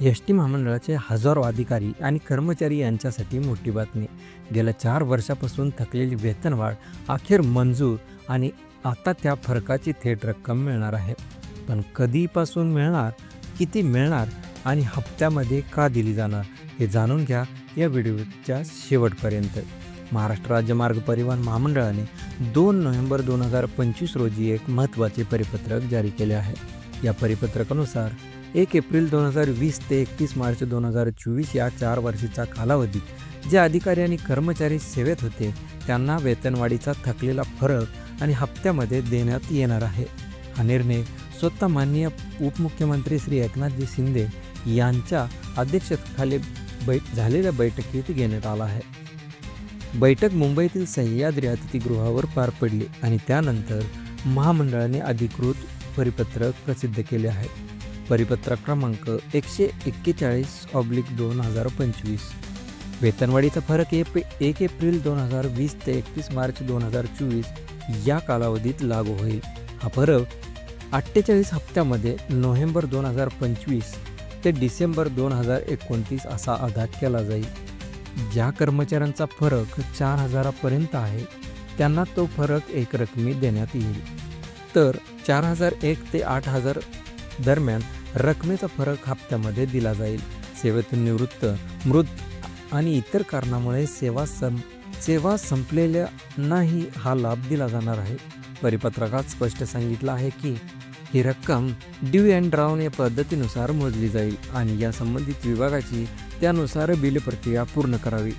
S T महामंडळाचे हजारो अधिकारी आणि कर्मचारी यांच्यासाठी मोठी बातमी. गेल्या चार वर्षापासून थकलेली वेतनवाढ अखेर मंजूर आणि आता त्या फरकाची थेट रक्कम मिळणार आहे. पण कधीपासून मिळणार किती मिळणार आणि हप्त्यामध्ये का दिली जाणार हे जाणून घ्या या व्हिडिओच्या शेवटपर्यंत. महाराष्ट्र राज्य मार्ग परिवहन महामंडळाने दोन नोव्हेंबर दोन हजार पंचवीस रोजी एक महत्त्वाचे परिपत्रक जारी केले आहे. या परिपत्रकानुसार एक एप्रिल दोन हजार वीस ते एकतीस मार्च दोन हजार चोवीस या चार वर्षीचा कालावधी जे अधिकारी आणि कर्मचारी सेवेत होते त्यांना वेतनवाढीचा थकलेला फरक आणि हप्त्यामध्ये देण्यात येणार आहे. हा निर्णय स्वतः माननीय उपमुख्यमंत्री श्री एकनाथजी शिंदे यांच्या अध्यक्षतेखाली बै झालेल्या बैठकीत घेण्यात आला आहे. बैठक मुंबईतील सह्याद्री अतिथीगृहावर पार पडली आणि त्यानंतर महामंडळाने अधिकृत परिपत्रक प्रसिद्ध केले आहे. परिपत्रक क्रमांक एकशे एक्केचाळीस ऑब्लिक दोन हजार पंचवीस. वेतनवाढीचा फरक एप एक एप्रिल दोन हजार वीस ते एकतीस मार्च दोन हजार चोवीस या कालावधीत लागू होईल. हा फरक अठ्ठेचाळीस हप्त्यामध्ये नोव्हेंबर दोन हजार पंचवीस ते डिसेंबर दोन हजार एकोणतीस असा अदा केला जाईल. ज्या कर्मचाऱ्यांचा फरक चार हजारापर्यंत आहे त्यांना तो फरक एक रकमी देण्यात येईल. तर चार हजार एक ते आठ हजार दरम्यान रकमेचा फरक हप्त्यामध्ये दिला जाईल. सेवेतून निवृत्त मृत आणि इतर कारणामुळे सेवा सं सेवा संपलेल्या नाही हा लाभ दिला जाणार आहे. परिपत्रकात स्पष्ट सांगितलं आहे की ही रक्कम ड्यू अँड ड्राऊन या पद्धतीनुसार मोजली जाईल आणि या संबंधित विभागाची त्यानुसार बिल प्रक्रिया पूर्ण करावी.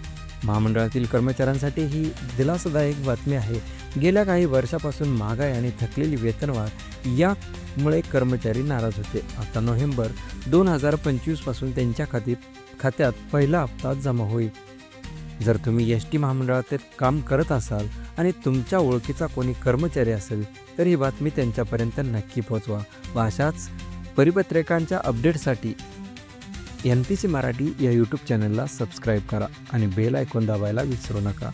महामंडळातील कर्मचाऱ्यांसाठी ही दिलासादायक बातमी आहे. गेल्या काही वर्षापासून महागाई आणि थकलेली वेतनवाढ यामुळे कर्मचारी नाराज होते. आता नोव्हेंबर दोन हजार पंचवीसपासून त्यांच्या खाती खात्यात पहिला हप्ता जमा होईल. जर तुम्ही एस टी महामंडळात काम करत असाल आणि तुमच्या ओळखीचा कोणी कर्मचारी असेल तर ही बातमी त्यांच्यापर्यंत नक्की पोहोचवा व अशाच परिपत्रकांच्या अपडेटसाठी एन पी सी मराठी या यूट्यूब चॅनलला सबस्क्राईब करा आणि बेल ऐकून दाबायला विसरू नका.